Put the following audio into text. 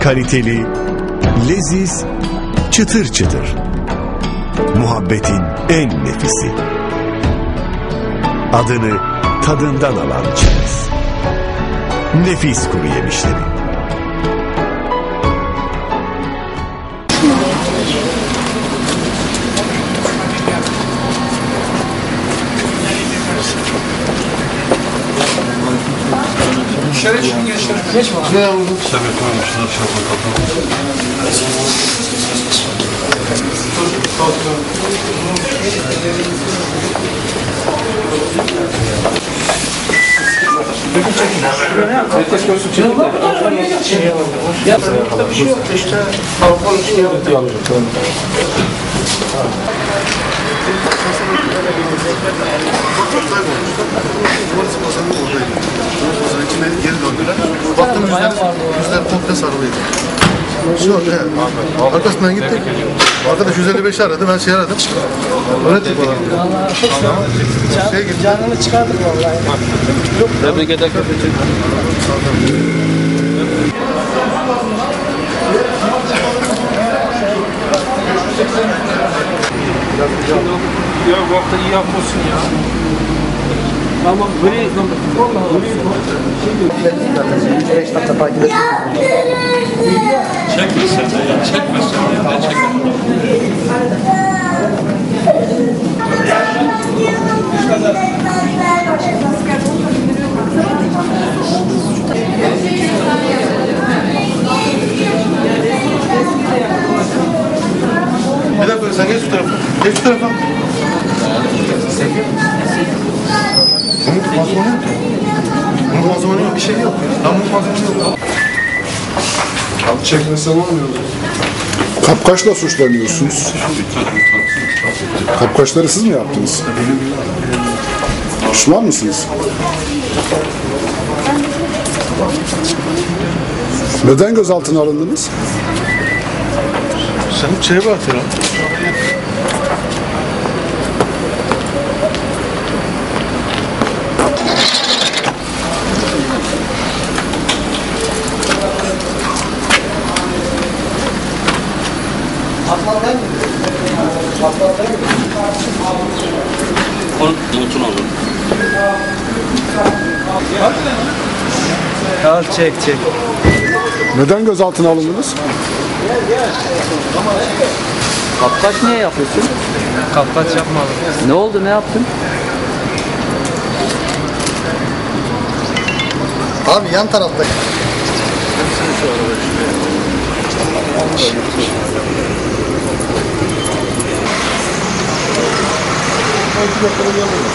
kaliteli, leziz, çıtır çıtır. Muhabbetin en nefisi. Adını tadından alan çerez. Nefis kuru yemişleri. Siedź, nie siedź. Sobie tu przynosił Ja bym wziął jeszcze małopolskie auto. Yok işte. Alkol için yapıyor. Pazarın içine geri döndüler. Baktım yüzler, yüzler komple sarılıydı. Şu an he. Arkasından gittik. Arkadaş 155 aradı. Ben şey aradım. Öğrettik bana. Şey gitti. Canını çıkardık vallahi. Tebrik ederim. Ya bu hafta iyi yapmasın ya. Ama gri, Çekmesin de ya. Çekmesin de. Ne çekmesin? Bir dakika sen geç şu tarafa. Geç şu tarafa. Bunun mazmunu yok. Bunun mazmunu yok. Bir şey yok. Lan bunun mazmunu yok. Kap çekmesen olmuyor. Kapkaçla suçlanıyorsunuz. Kapkaçları siz mi yaptınız? Pişman mısınız? Neden gözaltına alındınız? Sen şeye bak Unutun olur. Al çek çek. Neden gözaltına alındınız? Kapkaç niye yapıyorsun? Kapkaç yapmadım. Ne oldu ne yaptın? Abi yan tarafta. тебя проявлено.